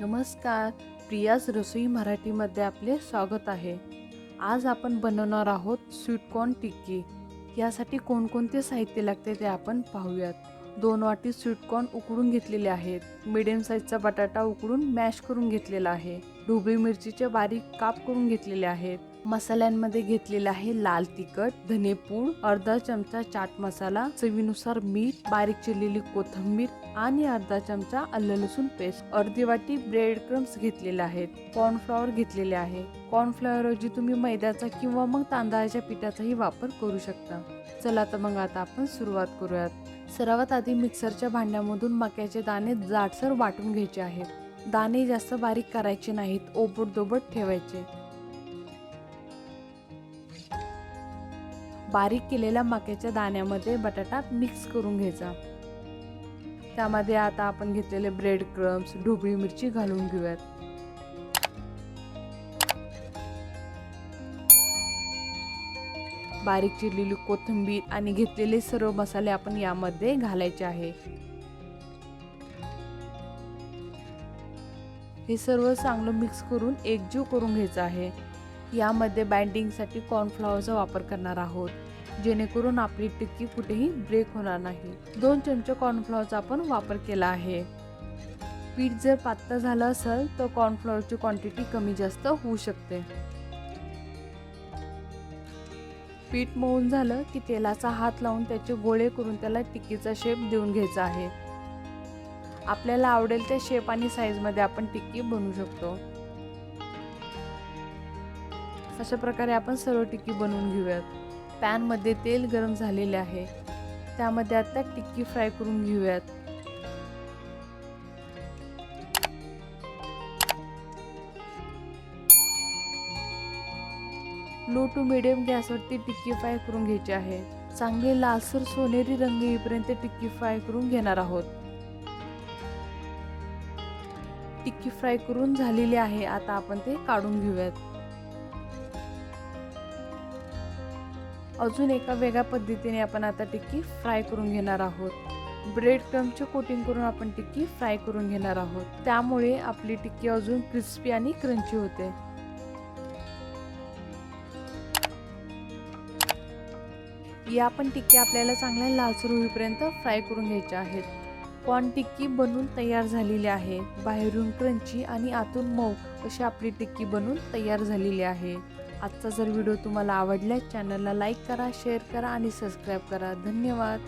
नमस्कार प्रियाज रसोई मराठीमध्ये आपले स्वागत आहे. आज आपण बनवणार आहोत स्वीटकॉर्न टिक्की. यासाठी कोणकोणते साहित्य लागते ते आपण पाहूयात. दोन वाटी स्वीटकॉर्न उकडून घेतलेले आहेत. मिडियम साईजचा बटाटा उकडून मॅश करून घेतलेला आहे. ढोबळी मिरचीचे बारीक काप करून घेतलेले आहेत. मसाल्यांमध्ये घेतलेले आहे लाल तिखट धनेपूड अर्धा चमचा चाट मसाला चवीनुसार मीठ बारीक चिरलेली कोथिंबीर आणि अर्धा चमचा आलं लसूण पेस्ट. अर्धी वाटी ब्रेड क्रम्स घेतलेले आहेत. कॉर्नफ्लॉवर घेतलेले आहे. कॉर्नफ्लॉवर ऐवजी तुम्ही मैद्याचा किंवा मग तांदळाच्या पिठाचाही वापर करू शकता. चला तर मग आता आपण सुरुवात करूयात. सर्वात आधी मिक्सरच्या भांड्यामधून मक्याचे दाणे जाडसर वाटून घ्यायचे आहेत. दाणे जास्त बारीक करायचे नाहीत. ओबट दोबट ठेवायचे. बारीक केलेल्या मक्याच्या दाण्यामध्ये बटाटा मिक्स करून घ्यायचा. त्यामध्ये आता आपण घेतलेले ब्रेड क्रम्स ढोबळी मिरची घालून घेऊयात. बारीक चिरलेली कोथिंबीर आणि घेतलेले सर्व मसाले आपण यामध्ये घालायचे आहे. हे सर्व चांगलं मिक्स करून एकजीव करून घ्यायचं आहे. यामध्ये बँडिंगसाठी कॉर्नफ्लॉवरचा वापर करणार आहोत जेणेकरून आपली टिक्की कुठेही ब्रेक होणार नाही. दोन चमचे कॉर्नफ्लॉवरचा आपण वापर केला आहे. पीठ जर पातळ झालं असेल तर कॉर्नफ्लॉवरची क्वांटिटी कमी जास्त होऊ शकते. पीठ मळून झालं की तेलाचा हात लावून त्याचे गोळे करून त्याला टिक्कीचा शेप देऊन घ्यायचा आहे. आपल्याला आवडेल त्या शेप आणि साईजमध्ये आपण टिक्की बनवू शकतो. अशा प्रकारे आपण सर्व टिक्की बनवून घेऊयात. पॅनमध्ये तेल गरम झालेले आहे. त्यामध्ये आता टिक्की फ्राय करून घेऊयात. लो टू मिडियम गॅसवरती टिक्की फ्राय करून घ्यायची आहे. चांगले लालसर सोनेरी रंग येईपर्यंत टिक्की फ्राय करून घेणार आहोत. टिक्की फ्राय करून झालेली आहे. आता आपण ते काढून घेऊयात. अजून एका वेगळ्या पद्धतीने आपण आता टिक्की फ्राय करून घेणार आहोत. ब्रेड क्रमचे कोटिंग करून आपण टिक्की फ्राय करून घेणार आहोत. त्यामुळे आपली टिक्की अजून क्रिस्पी आणि क्रंची होते. या पण टिक्की आपल्याला चांगल्या लालसर होईपर्यंत फ्राय करून घ्यायच्या आहेत. कॉर्न टिक्की बनवून तयार झालेली आहे. बाहेरून क्रंची आणि आतून मऊ अशी आपली टिक्की बनवून तयार झालेली आहे. आजचा जर व्हिडिओ तुम्हाला आवडला चॅनलला लाईक करा शेअर करा आणि सबस्क्राईब करा. धन्यवाद.